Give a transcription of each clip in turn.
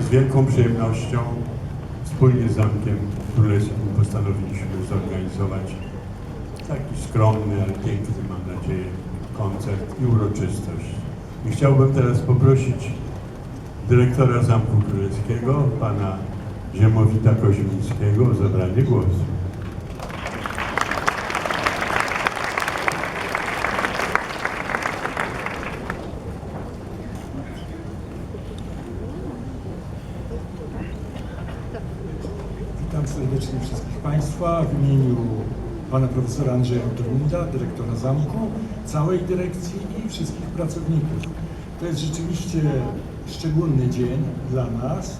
z wielką przyjemnością wspólnie z Zamkiem Królewskim postanowiliśmy zorganizować taki skromny, ale piękny, mam nadzieję, koncert i uroczystość. I chciałbym teraz poprosić dyrektora Zamku Królewskiego, pana Ziemowita Koźmińskiego o zabranie głosu. Witam serdecznie wszystkich Państwa w imieniu Pana Profesora Andrzeja Drunda, dyrektora zamku, całej dyrekcji i wszystkich pracowników. To jest rzeczywiście szczególny dzień dla nas,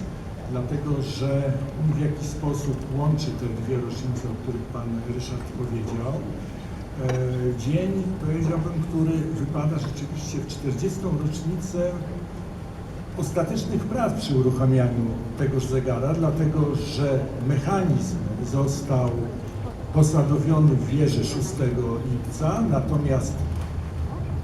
dlatego że w jakiś sposób łączy te dwie rocznice, o których Pan Ryszard powiedział. E, Dzień, powiedziałbym, który wypada rzeczywiście w 40. rocznicę ostatecznych prac przy uruchamianiu tegoż zegara, dlatego że mechanizm został posadowiony w wieży 6 lipca, natomiast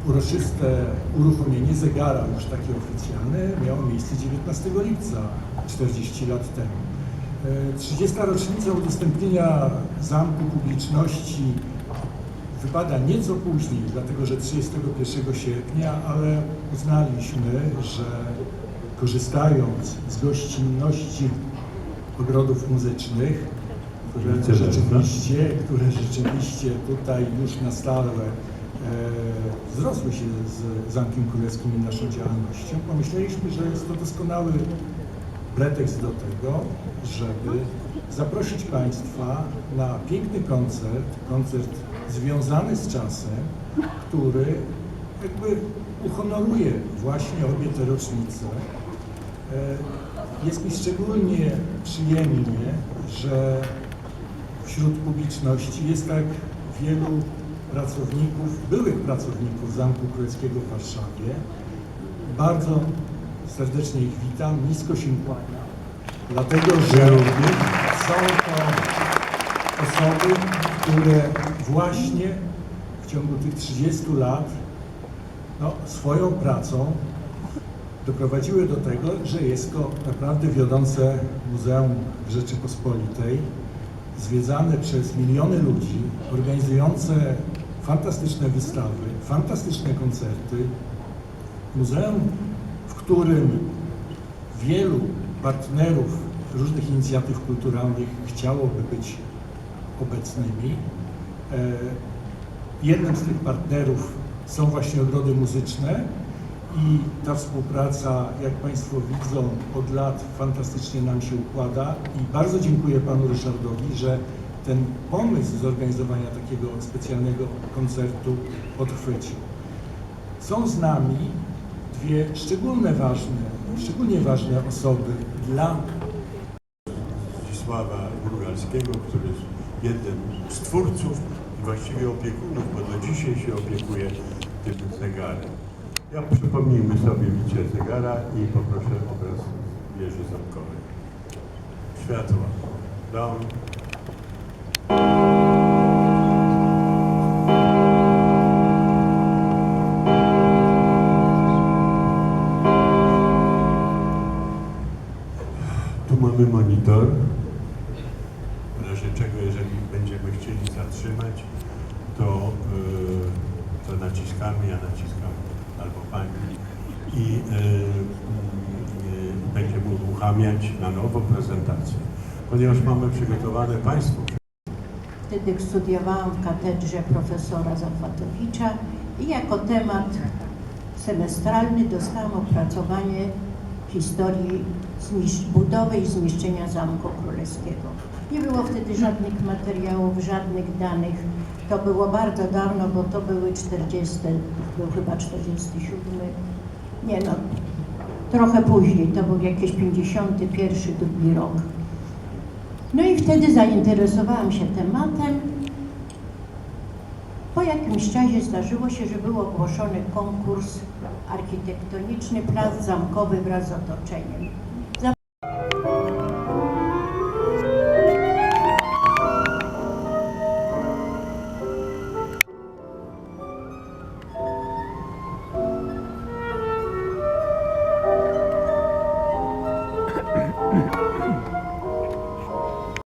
uroczyste uruchomienie zegara, już takie oficjalne, miało miejsce 19 lipca, 40 lat temu. E, 30. rocznica udostępnienia zamku publiczności wypada nieco później, dlatego że 31 sierpnia, ale uznaliśmy, że korzystając z gościnności ogrodów muzycznych, które rzeczywiście, które rzeczywiście tutaj już na stałe e, wzrosły się z Zamkiem Królewskim i naszą działalnością, pomyśleliśmy, że jest to doskonały pretekst do tego, żeby zaprosić Państwa na piękny koncert, koncert związany z czasem, który jakby uhonoruje właśnie obie te rocznice. E, Jest mi szczególnie przyjemnie, że wśród publiczności jest tak wielu pracowników, byłych pracowników Zamku Królewskiego w Warszawie. Bardzo serdecznie ich witam, nisko się kłaniam, dlatego że są to osoby, które właśnie w ciągu tych 30 lat no, swoją pracą doprowadziły do tego, że jest to naprawdę wiodące muzeum w Rzeczypospolitej, zwiedzane przez miliony ludzi, organizujące fantastyczne wystawy, fantastyczne koncerty. Muzeum, w którym wielu partnerów różnych inicjatyw kulturalnych chciałoby być obecnymi. E, Jednym z tych partnerów są właśnie ogrody muzyczne i ta współpraca, jak Państwo widzą, od lat fantastycznie nam się układa i bardzo dziękuję Panu Ryszardowi, że ten pomysł zorganizowania takiego specjalnego koncertu podchwycił. Są z nami dwie szczególne ważne, szczególnie ważne osoby dla Zdzisława Górgalskiego, który jest jednym z twórców i właściwie opiekunów, bo do dzisiaj się opiekuje tym zegarem. Ja przypomnijmy sobie bicie zegara i poproszę obraz wieży zamkowej. Światło. Dom. Tu mamy monitor. W razie czego, jeżeli będziemy chcieli zatrzymać, to, yy, to naciskamy, ja naciskam albo pani i yy, yy, będziemy uruchamiać na nowo prezentację. Ponieważ mamy przygotowane Państwu Wtedy studiowałam w katedrze profesora Zachwatowicza i jako temat semestralny dostałam opracowanie historii budowy i zniszczenia Zamku Królewskiego. Nie było wtedy żadnych materiałów, żadnych danych. To było bardzo dawno, bo to były 40, był chyba 47. Nie no, trochę później, to był jakieś 51, drugi rok. No i wtedy zainteresowałam się tematem. Po jakimś czasie zdarzyło się, że był ogłoszony konkurs architektoniczny Plac Zamkowy wraz z otoczeniem.